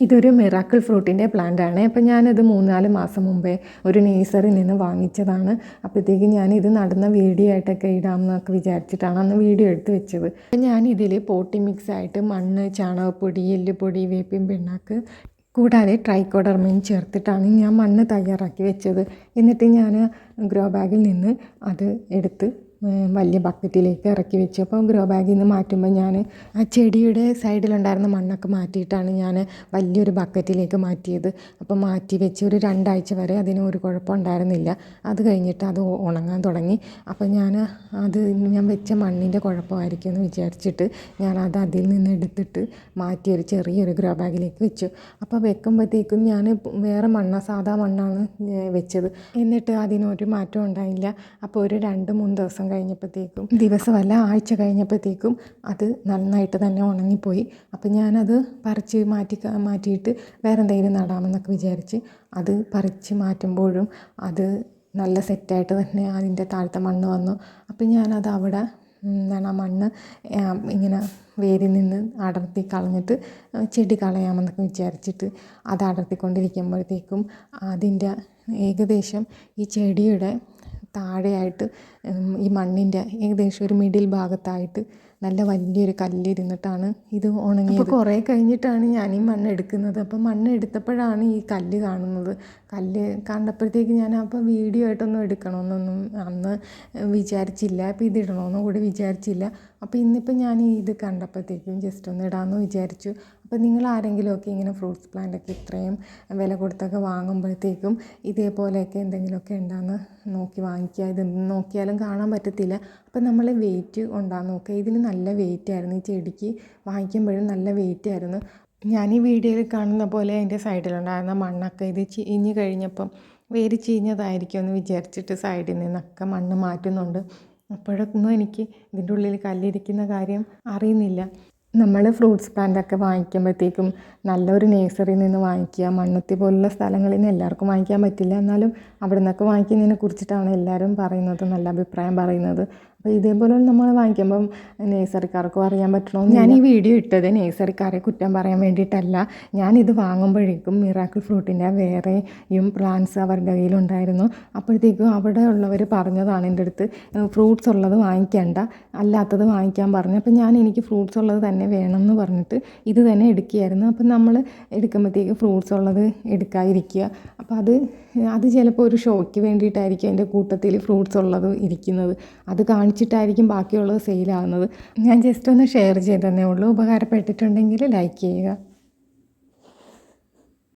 ഇതൊരു miracle ഫ്രൂട്ടിന്റെ plant ആണ് അപ്പോൾ ഞാനത് മൂന്നാൽ മാസം മുമ്പേ ഒരു നേഴ്സറിയിൽ നിന്ന് വാങ്ങിച്ചതാണ്. അപ്പോഴത്തേക്ക് ഇത് നടന്ന വീഡിയോ ആയിട്ടൊക്കെ ഇടാമെന്നൊക്കെ വിചാരിച്ചിട്ടാണ് അന്ന് വീഡിയോ എടുത്ത് വെച്ചത്. അപ്പോൾ ഞാൻ ഇതിൽ പോട്ടി മിക്സ് ആയിട്ട് മണ്ണ് ചാണകപ്പൊടി എല്ലുപൊടി വേപ്പിൻ പിണ്ണാക്ക് കൂടാതെ ട്രൈക്കോഡർമയും ചേർത്തിട്ടാണ് ഞാൻ മണ്ണ് തയ്യാറാക്കി വെച്ചത്. എന്നിട്ട് ഞാൻ ഗ്രോ ബാഗിൽ നിന്ന് അത് എടുത്ത് വലിയ ബക്കറ്റിലേക്ക് ഇറക്കി വെച്ചു. അപ്പോൾ ഗ്രോ ബാഗിൽ നിന്ന് മാറ്റുമ്പോൾ ഞാൻ ആ ചെടിയുടെ സൈഡിലുണ്ടായിരുന്ന മണ്ണൊക്കെ മാറ്റിയിട്ടാണ് ഞാൻ വലിയൊരു ബക്കറ്റിലേക്ക് മാറ്റിയത്. അപ്പോൾ മാറ്റി വെച്ച് ഒരു രണ്ടാഴ്ച വരെ അതിന് ഒരു കുഴപ്പം ഉണ്ടായിരുന്നില്ല. അത് കഴിഞ്ഞിട്ട് അത് ഉണങ്ങാൻ തുടങ്ങി. അപ്പോൾ ഞാൻ അത് ഞാൻ വെച്ച മണ്ണിന്റെ കുഴപ്പമായിരിക്കും എന്ന് വിചാരിച്ചിട്ട് ഞാൻ അത് അതിൽ നിന്ന് എടുത്തിട്ട് മാറ്റി ഒരു ചെറിയൊരു ഗ്രോ ബാഗിലേക്ക് വെച്ചു. അപ്പോൾ വെക്കുമ്പോഴത്തേക്കും ഞാൻ വേറെ മണ്ണ സാധാ മണ്ണാണ് വെച്ചത്. എന്നിട്ട് അതിനൊരു മാറ്റം ഉണ്ടായില്ല. അപ്പോൾ ഒരു രണ്ട് മൂന്ന് ദിവസം കഴിഞ്ഞപ്പോഴത്തേക്കും ദിവസമല്ല ആഴ്ച കഴിഞ്ഞപ്പോഴത്തേക്കും അത് നന്നായിട്ട് തന്നെ ഉണങ്ങിപ്പോയി. അപ്പോൾ ഞാനത് പറിച്ച് മാറ്റി മാറ്റിയിട്ട് വേറെ എന്തെങ്കിലും നടാമെന്നൊക്കെ വിചാരിച്ച് അത് പറിച്ച് മാറ്റുമ്പോഴും അത് നല്ല സെറ്റായിട്ട് തന്നെ അതിന്റെ താഴത്തെ മണ്ണ് വന്നു. അപ്പം ഞാനത് അവിടെ എന്താണ് ആ മണ്ണ് ഇങ്ങനെ വേരിൽ നിന്ന് അടർത്തി കളഞ്ഞിട്ട് ചെടി കളയാമെന്നൊക്കെ വിചാരിച്ചിട്ട് അത് അടർത്തിക്കൊണ്ടിരിക്കുമ്പോഴത്തേക്കും അതിന്റെ ഏകദേശം ഈ ചെടിയുടെ താഴെയായിട്ട് ഈ മണ്ണിന്റെ ഏകദേശം ഒരു മിഡിൽ ഭാഗത്തായിട്ട് നല്ല വലിയൊരു കല്ലിരുന്നിട്ടാണ് ഇത് ഉണങ്ങിയത്. അപ്പോൾ കുറേ കഴിഞ്ഞിട്ടാണ് ഞാൻ ഈ മണ്ണ് എടുക്കുന്നത്. അപ്പോൾ മണ്ണ് എടുത്തപ്പോഴാണ് ഈ കല്ല് കാണുന്നത്. കല്ല് കണ്ടപ്പോഴത്തേക്ക് ഞാൻ അപ്പോൾ വീഡിയോ ആയിട്ടൊന്നും എടുക്കണമെന്നൊന്നും അന്ന് വിചാരിച്ചില്ല. അപ്പോൾ ഇത് ഇടണമെന്നും കൂടി വിചാരിച്ചില്ല. അപ്പോൾ ഇന്നിപ്പോൾ ഞാൻ ഇത് കണ്ടപ്പോഴത്തേക്കും ജസ്റ്റ് ഒന്ന് ഇടാമെന്ന് വിചാരിച്ചു. അപ്പോൾ നിങ്ങൾ ആരെങ്കിലുമൊക്കെ ഇങ്ങനെ ഫ്രൂട്ട്സ് പ്ലാന്റൊക്കെ ഇത്രയും വില കൊടുത്തൊക്കെ വാങ്ങുമ്പോഴത്തേക്കും ഇതേപോലെയൊക്കെ എന്തെങ്കിലുമൊക്കെ ഉണ്ടാകുന്ന നോക്കി വാങ്ങിക്കുക. ഇത് നോക്കിയാലും കാണാൻ പറ്റത്തില്ല. അപ്പോൾ നമ്മൾ വെയിറ്റ് ഉണ്ടാകുന്ന നോക്കുക. ഇതിന് നല്ല വെയിറ്റ് ആയിരുന്നു. ഈ ചെടിക്ക് വാങ്ങിക്കുമ്പോഴും നല്ല വെയിറ്റ് ആയിരുന്നു. ഞാൻ ഈ വീഡിയോയിൽ കാണുന്ന പോലെ അതിന്റെ സൈഡിലുണ്ടായിരുന്ന മണ്ണൊക്കെ ഇത് ചീഞ്ഞ് കഴിഞ്ഞപ്പം വേര് ചീഞ്ഞതായിരിക്കും എന്ന് വിചാരിച്ചിട്ട് സൈഡിൽ നിന്നൊക്കെ മണ്ണ് മാറ്റുന്നുണ്ട്. അപ്പോഴൊന്നും എനിക്ക് ഇതിന്റെ ഉള്ളിൽ കല്ലിരിക്കുന്ന കാര്യം അറിയുന്നില്ല. നമ്മൾ ഫ്രൂട്ട്സ് പ്ലാന്റൊക്കെ വാങ്ങിക്കുമ്പോഴത്തേക്കും നല്ലൊരു നേഴ്സറിയിൽ നിന്ന് വാങ്ങിക്കുക മണ്ണുത്തി പോലുള്ള സ്ഥലങ്ങളിൽ നിന്ന് എല്ലാവർക്കും വാങ്ങിക്കാൻ പറ്റില്ല. എന്നാലും അവിടെ നിന്നൊക്കെ വാങ്ങിക്കുന്നതിനെ കുറിച്ചിട്ടാണ് എല്ലാവരും പറയുന്നത് നല്ല അഭിപ്രായം പറയുന്നത്. അപ്പോൾ ഇതേപോലെ നമ്മൾ വാങ്ങിക്കുമ്പം നേഴ്സറിക്കാർക്കും അറിയാൻ പറ്റണോ ഞാൻ ഈ വീഡിയോ ഇട്ടത് നേഴ്സറിക്കാരെ കുറ്റം പറയാൻ വേണ്ടിയിട്ടല്ല. ഞാനിത് വാങ്ങുമ്പോഴേക്കും മിറാക്കിൾ ഫ്രൂട്ടിന്റെ വേറെയും പ്ലാന്റ്സ് അവരുടെ കയ്യിലുണ്ടായിരുന്നു. അപ്പോഴത്തേക്കും അവിടെ ഉള്ളവർ പറഞ്ഞതാണ് എന്റെ അടുത്ത് ഫ്രൂട്ട്സ് ഉള്ളത് വാങ്ങിക്കേണ്ട. അല്ലാത്തത് വാങ്ങിക്കാൻ പറഞ്ഞു. അപ്പോൾ ഞാൻ എനിക്ക് ഫ്രൂട്ട്സ് ഉള്ളത് തന്നെ വേണമെന്ന് പറഞ്ഞിട്ട് ഇത് തന്നെ എടുക്കുകയായിരുന്നു. അപ്പം നമ്മൾ എടുക്കുമ്പോഴത്തേക്ക് ഫ്രൂട്ട്സ് ഉള്ളത് എടുക്കാതിരിക്കുക. അപ്പോൾ അത് അത് ചിലപ്പോൾ ഒരു ഷോയ്ക്ക് വേണ്ടിയിട്ടായിരിക്കും അതിന്റെ കൂട്ടത്തിൽ ഫ്രൂട്ട്സ് ഉള്ളത് ഇരിക്കുന്നത്. അത് കാണിച്ചിട്ടായിരിക്കും ബാക്കിയുള്ളത് സെയിലാകുന്നത്. ഞാൻ ജസ്റ്റ് ഒന്ന് ഷെയർ ചെയ്തതന്നേ ഉള്ളൂ. ഉപകാരപ്പെട്ടിട്ടുണ്ടെങ്കിൽ ലൈക്ക് ചെയ്യുക.